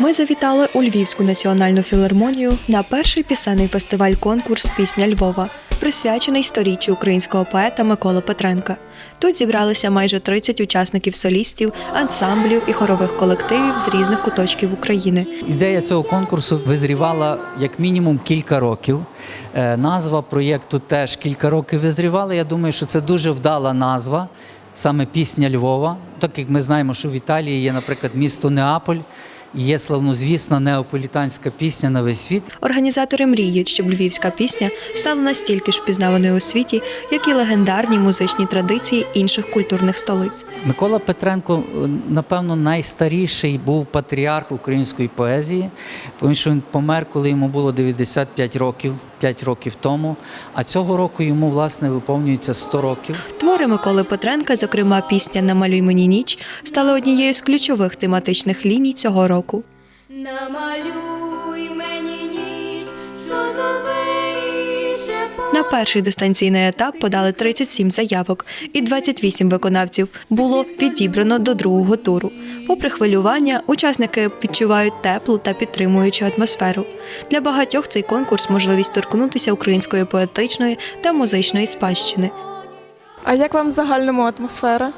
Ми завітали у Львівську національну філармонію на перший пісенний фестиваль-конкурс Пісня Львова, присвячений сторіччю українського поета Миколи Петренка. Тут зібралися майже 30 учасників солістів, ансамблів і хорових колективів з різних куточків України. Ідея цього конкурсу визрівала як мінімум кілька років. Е, Назва проєкту теж кілька років визрівала. Я думаю, що це дуже вдала назва, саме пісня Львова. Так як ми знаємо, що в Італії є, наприклад, місто Неаполь, є славнозвісна неаполітанська пісня на весь світ. Організатори мріють, щоб львівська пісня стала настільки ж впізнаваною у світі, як і легендарні музичні традиції інших культурних столиць. Микола Петренко, е, напевно, найстаріший був патріарх української поезії, тому що він помер, коли йому було 95 років, 5 років тому. А цього року йому, власне, виповнюється 100 років. Твори Миколи Петренка, зокрема пісня Намалюй мені ніч, стали однією з ключових тематичних ліній цього року. Намалюй мені ніч, що На перший дистанційний етап подали 37 заявок, і 28 виконавців було відібрано до другого туру. Попри хвилювання, учасники відчувають теплу та підтримуючу атмосферу. Для багатьох цей конкурс можливість торкнутися української поетичної та музичної спадщини. А як вам в загальному атмосфера?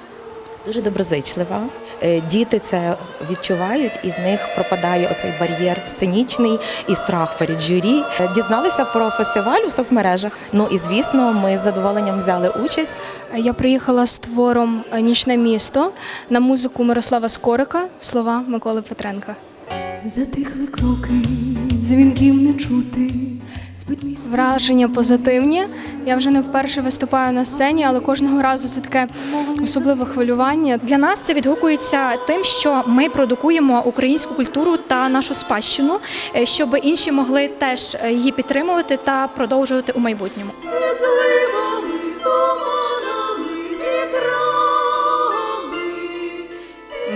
Дуже доброзичлива. Е, Діти це відчувають, і в них пропадає оцей бар'єр сценічний і страх перед журі. Е, Дізналися про фестиваль у соцмережах. Ну і звісно, ми з задоволенням взяли участь. Я приїхала з твором Нічне місто на музику Мирослава Скорика, слова Миколи Петренка. Затихли кроки, дзвінків не чути. Враження позитивні. Я вже не вперше виступаю на сцені, але кожного разу це таке особливе хвилювання. Для нас це відгукується тим, що ми продукуємо українську культуру та нашу спадщину, е, щоб інші могли теж е, її підтримувати та продовжувати у майбутньому.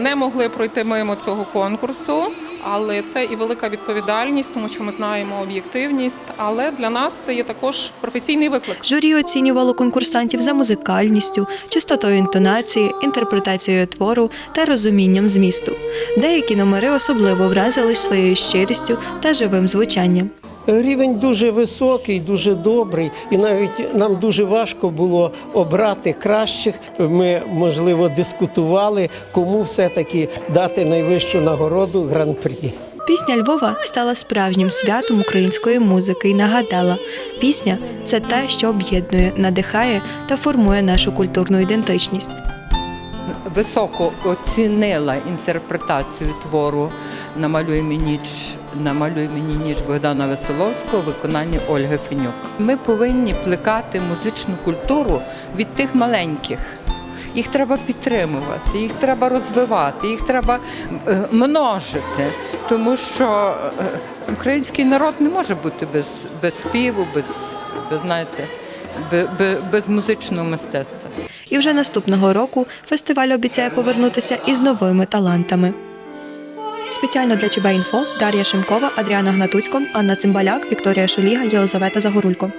не могли пройти мимо цього конкурсу, але це і велика відповідальність, тому що ми знаємо об'єктивність. Але для нас це є також професійний виклик. Журі оцінювало конкурсантів за музикальністю, чистотою інтонації, інтерпретацією твору та розумінням змісту. Деякі номери особливо вразили своєю щирістю та живим звучанням. Рівень дуже високий, дуже добрий, і навіть нам дуже важко було обрати кращих. Ми, можливо, дискутували, кому все-таки дати найвищу нагороду гран-прі. Пісня Львова стала справжнім святом української музики і нагадала, пісня це те, що об'єднує, надихає та формує нашу культурну ідентичність. високо оцінила інтерпретацію твору Намалюй мені ніч, намалюй мені ніч Богдана Веселовського в виконанні Ольги Фенюк. Ми повинні плекати музичну культуру від тих маленьких. Їх треба підтримувати, їх треба розвивати, їх треба е, множити, тому що е, український народ не може бути без, без співу, без, без знаєте, без, без музичного мистецтва. І вже наступного року фестиваль обіцяє повернутися із новими талантами. Спеціально для ЧБ Інфо Дар'я Шимкова, Адріана Гнатуцько, Анна Цимбаляк, Вікторія Шуліга, Єлизавета Загорулько.